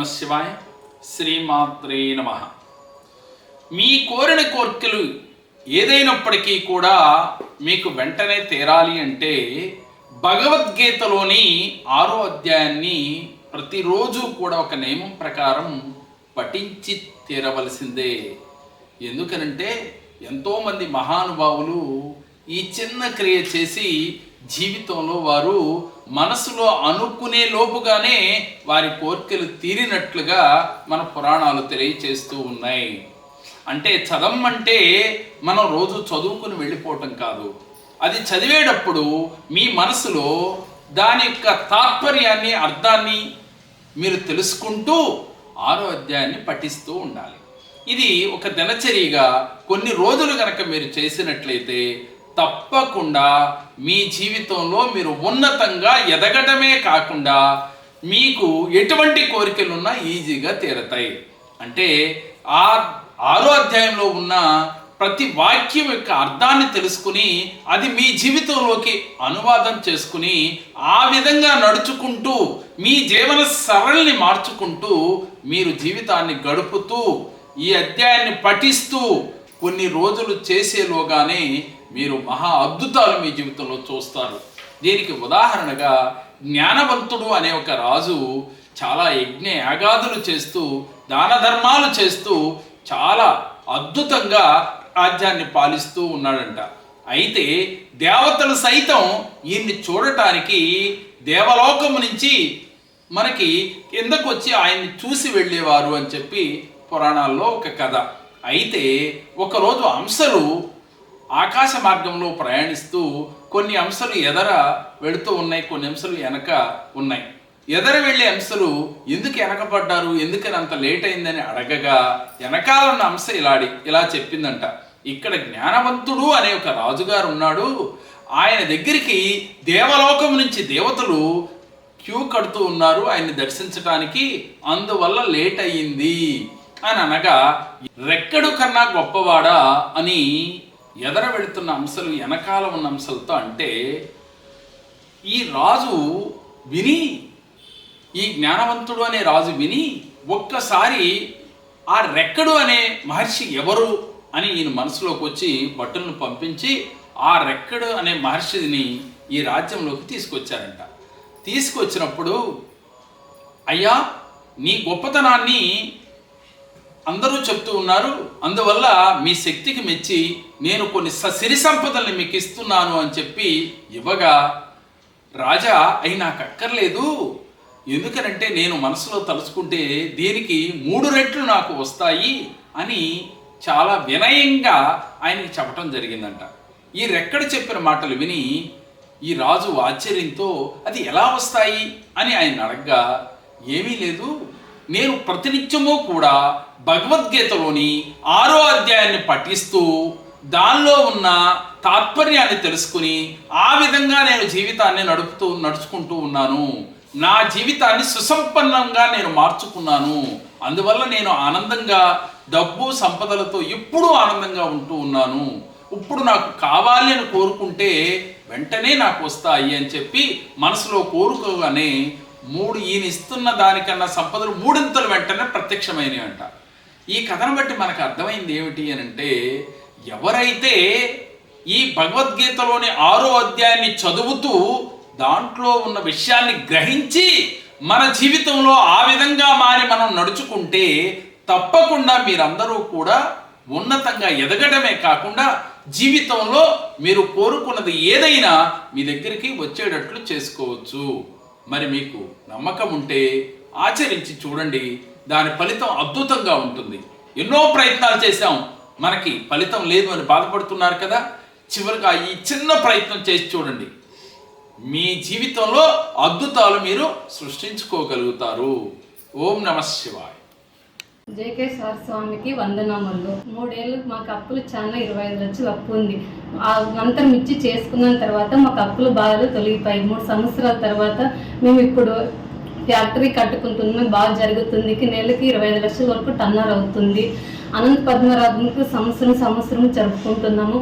నమ శివాయ శ్రీమాత్రే నమ. మీ కోరిన కోర్కెలు ఏదైనప్పటికీ కూడా మీకు వెంటనే తీరాలి అంటే భగవద్గీతలోని ఆరో అధ్యాయాన్ని ప్రతిరోజు కూడా ఒక నియమం ప్రకారం పఠించి తీరవలసిందే. ఎందుకనంటే ఎంతోమంది మహానుభావులు ఈ చిన్న క్రియ చేసి జీవితంలో వారు మనసులో అనుకునే లోపుగానే వారి కోరికలు తీరినట్లుగా మన పురాణాలు తెలియచేస్తూ ఉన్నాయి. అంటే చదవమంటే మనం రోజు చదువుకుని వెళ్ళిపోవటం కాదు. అది చదివేటప్పుడు మీ మనసులో దాని యొక్క తాత్పర్యాన్ని అర్థాన్ని మీరు తెలుసుకుంటూ ఆరో అధ్యాయాన్ని పఠిస్తూ ఉండాలి. ఇది ఒక దినచర్యగా కొన్ని రోజులు కనుక మీరు చేసినట్లయితే తప్పకుండా మీ జీవితంలో మీరు ఉన్నతంగా ఎదగటమే కాకుండా మీకు ఎటువంటి కోరికలున్నా ఈజీగా తీరతాయి. అంటే ఆ ఆరో అధ్యాయంలో ఉన్న ప్రతి వాక్యం యొక్క అర్థాన్ని తెలుసుకుని అది మీ జీవితంలోకి అనువాదం చేసుకుని ఆ విధంగా నడుచుకుంటూ మీ జీవన సరళిని మార్చుకుంటూ మీరు జీవితాన్ని గడుపుతూ ఈ అధ్యాయాన్ని పఠిస్తూ కొన్ని రోజులు చేసేలోగానే మీరు మహా అద్భుతాలు మీ జీవితంలో చూస్తారు. దీనికి ఉదాహరణగా జ్ఞానవంతుడు అనే ఒక రాజు చాలా యజ్ఞ యాగాదులు చేస్తూ దాన ధర్మాలు చేస్తూ చాలా అద్భుతంగా రాజ్యాన్ని పాలిస్తూ ఉన్నాడంట. అయితే దేవతలు సైతం ఈయన్ని చూడటానికి దేవలోకము నుంచి మనకి కిందకు వచ్చి ఆయన్ని చూసి వెళ్ళేవారు అని చెప్పి పురాణాల్లో ఒక కథ. అయితే ఒకరోజు అంశలు ఆకాశ మార్గంలో ప్రయాణిస్తూ కొన్ని అంశాలు ఎదర వెళుతూ ఉన్నాయి కొన్ని అంశాలు వెనక ఉన్నాయి. ఎదర వెళ్ళే అంశలు ఎందుకు వెనకబడ్డారు ఎందుకని అంత లేట్ అయిందని అడగగా వెనకాలన్న అంశ ఇలాడి ఇలా చెప్పిందంట. ఇక్కడ జ్ఞానవంతుడు అనే ఒక రాజుగారు ఉన్నాడు. ఆయన దగ్గరికి దేవలోకం నుంచి దేవతలు క్యూ కడుతూ ఉన్నారు ఆయన్ని దర్శించటానికి. అందువల్ల లేట్ అయ్యింది. అని అనగా రెక్కడు కన్నా గొప్పవాడా అని ఎదర వెళుతున్న అంశాలు వెనకాల ఉన్న అంశాలతో అంటే ఈ రాజు విని ఈ జ్ఞానవంతుడు అనే రాజు విని ఒక్కసారి ఆ రెక్కడు అనే మహర్షి ఎవరు అని ఈయన మనసులోకి వచ్చి భటులను పంపించి ఆ రెక్కడు అనే మహర్షిని ఈ రాజ్యంలోకి తీసుకొచ్చారంట. తీసుకొచ్చినప్పుడు అయ్యా నీ గొప్పతనాన్ని అందరూ చెప్తూ ఉన్నారు అందువల్ల మీ శక్తికి మెచ్చి నేను కొన్ని స- సిరి సంపదల్ని మీకు ఇస్తున్నాను అని చెప్పి ఇవ్వగా రాజా అయి నాకు అక్కర్లేదు. ఎందుకనంటే నేను మనసులో తలుచుకుంటే దీనికి మూడు రెట్లు నాకు వస్తాయి అని చాలా వినయంగా ఆయనకి చెప్పటం జరిగిందంట. ఈ రెక్కడ చెప్పిన మాటలు విని ఈ రాజు ఆశ్చర్యంతో అది ఎలా వస్తాయి? అని ఆయన అడగ్గా ఏమీ లేదు. నేను ప్రతినిత్యము కూడా భగవద్గీతలోని ఆరో అధ్యాయాన్ని పఠిస్తూ దానిలో ఉన్న తాత్పర్యాన్ని తెలుసుకుని ఆ విధంగా నేను జీవితాన్ని నడుపుతూ నడుచుకుంటూ ఉన్నాను. నా జీవితాన్ని సుసంపన్నంగా నేను మార్చుకున్నాను. అందువల్ల నేను ఆనందంగా డబ్బు సంపదలతో ఎప్పుడూ ఆనందంగా ఉంటూ ఉన్నాను. ఇప్పుడు నాకు కావాలి అని కోరుకుంటే వెంటనే నాకు వస్తాయి అని చెప్పి మనసులో కోరుకోగానే మూడు ఈయన ఇస్తున్న దానికన్నా సంపదలు మూడింతలు వెంటనే ప్రత్యక్షమైనవి అంట ఈ కథను బట్టి మనకు అర్థమైంది ఏమిటి అని అంటే ఎవరైతే ఈ భగవద్గీతలోని ఆరో అధ్యాయాన్ని చదువుతూ దాంట్లో ఉన్న విషయాన్ని గ్రహించి మన జీవితంలో ఆ విధంగా మారి మనం నడుచుకుంటే తప్పకుండా మీరందరూ కూడా ఉన్నతంగా ఎదగడమే కాకుండా జీవితంలో మీరు కోరుకున్నది ఏదైనా మీ దగ్గరికి వచ్చేటట్లు చేసుకోవచ్చు. మరి మీకు నమ్మకం ఉంటే ఆచరించి చూడండి దాని ఫలితం అద్భుతంగా ఉంటుంది. ఎన్నో ప్రయత్నాలు చేశాం. మనకి ఫలితం లేదు అని బాధపడుతున్నారు కదా? చివరిగా ఈ చిన్న ప్రయత్నం చేసి చూడండి. మీ జీవితంలో అద్భుతాలు మీరు సృష్టించుకోగలుగుతారు. ఓం నమ శివాయ్. జేకే సార్ స్వామికి వందనామలు. మూడేళ్ళకి మాకు అప్పులు చాలా ఇరవై ఐదు లక్షలు అప్పు ఉంది. ఆ అంతరం ఇచ్చి చేసుకున్న తర్వాత మాకు అప్పులు బాధలు తొలగిపోయి మూడు సంవత్సరాల తర్వాత మేము ఇప్పుడు ఫ్యాక్టరీ కట్టుకుంటున్నాం బాగా జరుగుతుంది. నెలకి ఇరవై ఐదు లక్షల వరకు టన్నర్ అవుతుంది. అనంత పద్మనాభంకు సంవత్సరం సంవత్సరం జరుపుకుంటున్నాము.